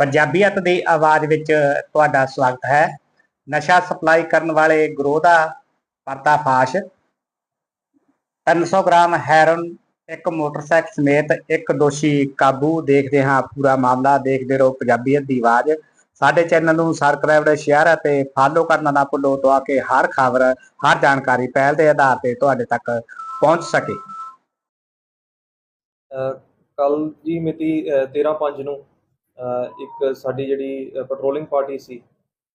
ਪੰਜਾਬੀਅਤ ਦੀ ਆਵਾਜ਼ ਵਿੱਚ ਤੁਹਾਡਾ ਸਵਾਗਤ ਹੈ। ਨਸ਼ਾ ਸਪਲਾਈ ਕਰਨ ਵਾਲੇ ਗਰੋਹ ਦਾ ਪਰਦਾਫਾਸ਼। 300 ਗ੍ਰਾਮ ਹੈਰੋਨ ਇੱਕ ਮੋਟਰਸਾਈਕਲ ਸਮੇਤ ਇੱਕ ਦੋਸ਼ੀ ਕਾਬੂ ਦੇਖਦੇ ਹਾਂ। ਪੂਰਾ ਮਾਮਲਾ ਦੇਖਦੇ ਰਹੋ। ਪੰਜਾਬੀਅਤ ਦੀ ਆਵਾਜ਼ ਸਾਡੇ ਚੈਨਲ ਨੂੰ ਸਬਸਕ੍ਰਾਈਬ ਸ਼ੇਅਰ ਅਤੇ ਫਾਲੋ ਕਰਨਾ ਨਾ ਭੁੱਲੋ ਤਾਂ ਕਿ ਹਰ ਖਬਰ, ਹਰ ਜਾਣਕਾਰੀ ਪਹਿਲ ਦੇ ਆਧਾਰ ਤੇ ਤੁਹਾਡੇ ਤੱਕ ਪਹੁੰਚ ਸਕੇ। ਕੱਲ ਦੀ ਮਿਤੀ 13/5 ਨੂੰ ਇੱਕ ਸਾਡੀ ਜਿਹੜੀ ਪੈਟਰੋਲਿੰਗ ਪਾਰਟੀ ਸੀ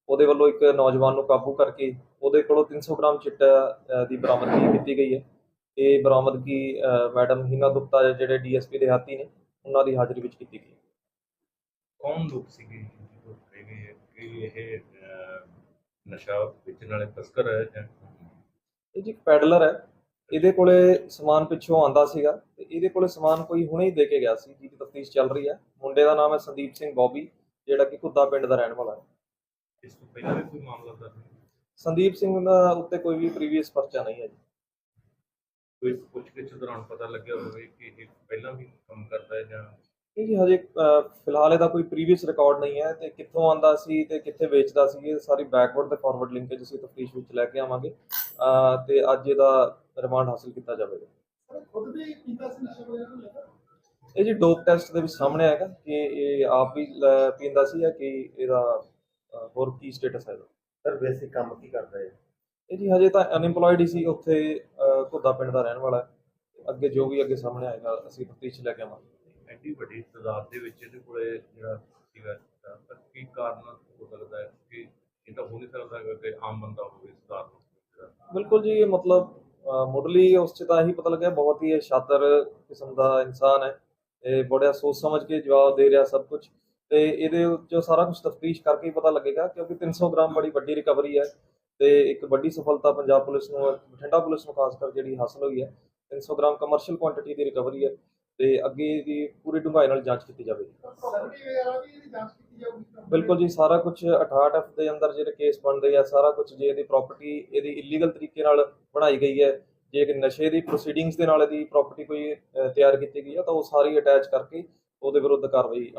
ਉਹਦੇ ਵੱਲੋਂ ਇੱਕ ਨੌਜਵਾਨ ਨੂੰ ਕਾਬੂ ਕਰਕੇ ਉਹਦੇ ਕੋਲੋਂ 300 ਗ੍ਰਾਮ ਚਿੱਟਾ ਦੀ ਬਰਾਮਦਗੀ ਕੀਤੀ ਗਈ ਹੈ। ਇਹ ਬਰਾਮਦਗੀ ਮੈਡਮ ਹੀਨਾ ਗੁਪਤਾ ਜਿਹੜੇ ਡੀਐਸਪੀ ਦੇ ਹਾਤੀ ਨੇ ਉਹਨਾਂ ਦੀ ਹਾਜ਼ਰੀ ਵਿੱਚ ਕੀਤੀ ਗਈ। ਕੌਣ ਲੋਕ ਸੀਗੇ ਫੜੇ ਗਏ? ਕਿ ਇਹ ਨਸ਼ਾ ਵੇਚਣ ਵਾਲੇ ਤਸਕਰ ਹੈ ਜਾਂ ਇਹ ਜੀ ਪੈਡਲਰ ਹੈ। ਇਹਦੇ ਕੋਲੇ ਸਮਾਨ ਪਿੱਛੋਂ ਆਂਦਾ ਸੀਗਾ ਤੇ ਇਹਦੇ ਕੋਲੇ ਸਮਾਨ ਕੋਈ ਹੁਣੇ ਹੀ ਦੇ ਕੇ ਗਿਆ ਸੀ ਜਿਹਦੀ ਤਫਤੀਸ਼ ਚੱਲ ਰਹੀ ਹੈ। ਮੁੰਡੇ ਦਾ ਨਾਮ ਹੈ ਸੰਦੀਪ ਸਿੰਘ ਬੌਬੀ ਜਿਹੜਾ ਕਿ ਘੁੱਦਾ ਪਿੰਡ ਦਾ ਰਹਿਣ ਵਾਲਾ ਹੈ। ਇਸ ਤੋਂ ਪਹਿਲਾਂ ਵੀ ਕੋਈ ਮਾਮਲਾ ਦਰਜ? ਸੰਦੀਪ ਸਿੰਘ ਦਾ ਉੱਤੇ ਕੋਈ ਵੀ ਪ੍ਰੀਵੀਅਸ ਪਰਚਾ ਨਹੀਂ ਹੈ ਜੀ। ਕੋਈ ਪੁੱਛਗਿੱਛ ਦੌਰਾਨ ਪਤਾ ਲੱਗਿਆ ਹੋਵੇ ਕਿ ਇਹ ਪਹਿਲਾਂ ਵੀ ਕੰਮ ਕਰਦਾ ਹੈ ਜਾਂ ਨਹੀਂ ਜੀ ਹਜੇ ਫਿਲਹਾਲ ਇਹਦਾ ਕੋਈ ਪ੍ਰੀਵੀਅਸ ਰਿਕਾਰਡ ਨਹੀਂ ਹੈ ਤੇ ਕਿੱਥੋਂ ਆਂਦਾ ਸੀ ਤੇ ਕਿੱਥੇ ਵੇਚਦਾ ਸੀ ਇਹ ਸਾਰੀ ਬੈਕਵਰਡ ਤੇ ਫਾਰਵਰਡ ਲਿੰਕੇਜ ਅਸੀਂ ਤਫਤੀਸ਼ ਵਿੱਚ ਲੈ ਕੇ ਆਵਾਂਗੇ ਤੇ ਅੱਜ ਇਹਦਾ ਰਿਮਾਂਡ ਹਾਸਲ ਕੀਤਾ ਜਾਵੇਗਾ। ਖੁਦ ਵੀ ਪੀਤਾ ਸੀ ਨਸ਼ਾ ਵਗੈਰਾ ਨਹੀਂ ਲੈਂਦਾ ਇਹ ਜੀ ਡੋਪ ਟੈਸਟ ਦੇ ਵਿੱਚ ਸਾਹਮਣੇ ਆਏਗਾ ਕਿ ਇਹ ਆਪ ਵੀ ਪੀਂਦਾ ਸੀ ਜਾਂ ਕਿ ਇਹਦਾ ਹੋਰ ਕੀ ਸਟੇਟਸ ਹੈ ਇਹਦਾ ਸਰ ਬੇਸਿਕ ਕੰਮ ਕੀ ਕਰਦਾ ਹੈ ਇਹ ਜੀ ਹਜੇ ਤਾਂ ਅਨਇੰਪਲੋਇਡ ਹੀ ਸੀ ਉੱਥੇ ਘੁੱਦਾ ਪਿੰਡ ਦਾ ਰਹਿਣ ਵਾਲਾ ਅੱਗੇ ਜੋ ਵੀ ਅੱਗੇ ਸਾਹਮਣੇ ਆਏਗਾ ਅਸੀਂ ਤਫਤੀਸ਼ ਲੈ ਕੇ ਆਵਾਂਗੇ। ਐਡੀ ਵੱਡੀ ਤਾਦਾਦ ਦੇ ਵਿੱਚ ਇਹਦੇ ਕੋਲੇ ਜਿਹੜਾ ਸੀਗਾ, ਤਾਂ ਕੀ ਕਾਰਨ ਹੋ ਸਕਦਾ ਹੈ? ਕਿ ਇਹ ਤਾਂ ਹੋ ਨਹੀਂ ਸਕਦਾ ਕਿ ਆਮ ਬੰਦਾ ਹੋਵੇ ਸਧਾਰਨ ਜਿਹੜਾ ਬਿਲਕੁਲ ਜੀ ਮਤਲਬ ਮੁੱਢਲੀ ਉਸ 'ਚ ਤਾਂ ਇਹੀ ਪਤਾ ਲੱਗਿਆ, ਬਹੁਤ ਹੀ ਸ਼ਾਤਰ ਕਿਸਮ ਦਾ ਇਨਸਾਨ ਹੈ। ਇਹ ਬੜਾ ਸੋਚ ਸਮਝ ਕੇ ਜਵਾਬ ਦੇ ਰਿਹਾ ਸਭ ਕੁਝ ਤੇ ਇਹਦੇ ਉੱਤੇ ਸਾਰਾ ਕੁਝ ਤਫਤੀਸ਼ ਕਰਕੇ ਹੀ ਪਤਾ ਲੱਗੇਗਾ, ਕਿਉਂਕਿ 300 ਗ੍ਰਾਮ ਬੜੀ ਵੱਡੀ ਰਿਕਵਰੀ ਹੈ। ਤੇ ਇੱਕ ਵੱਡੀ ਸਫਲਤਾ ਪੰਜਾਬ ਪੁਲਿਸ ਨੂੰ, ਬਠਿੰਡਾ ਪੁਲਿਸ ਨੂੰ ਖਾਸ ਕਰ ਜਿਹੜੀ ਹਾਸਲ ਹੋਈ ਹੈ 300 ਗ੍ਰਾਮ ਕਮਰਸ਼ੀਅਲ ਕੁਆਂਟੀਟੀ ਦੀ ਰਿਕਵਰੀ ਹੈ। ਤੇ ਅੱਗੇ ਦੀ ਪੂਰੀ ਡੂੰਘਾਈ ਨਾਲ ਜਾਂਚ ਕੀਤੀ ਜਾਵੇਗੀ। ਪ੍ਰੋਪਰਟੀ ਵਗੈਰਾ ਵੀ ਇਹਦੀ ਜਾਂਚ ਕੀਤੀ ਜਾਊਗੀ ਬਿਲਕੁਲ ਜੀ ਸਾਰਾ ਕੁਝ 68 ਐਫ ਦੇ ਅੰਦਰ ਜਿਹੜੇ ਕੇਸ ਬਣਦੇ ਆ ਸਾਰਾ ਕੁਝ ਜੇ ਇਹਦੀ ਪ੍ਰਾਪਰਟੀ ਇਹਦੀ ਇਲੀਗਲ ਤਰੀਕੇ ਨਾਲ ਬਣਾਈ ਗਈ ਹੈ ਜੇ ਕਿ ਨਸ਼ੇ ਦੀ ਪ੍ਰੋਸੀਡਿੰਗਸ ਦੇ ਨਾਲ ਇਹਦੀ ਪ੍ਰਾਪਰਟੀ ਕੋਈ ਤਿਆਰ ਕੀਤੀ ਗਈ ਹੈ ਤਾਂ ਉਹ ਸਾਰੀ ਅਟੈਚ ਕਰਕੇ ਉਹਦੇ ਵਿਰੁੱਧ ਕਾਰਵਾਈ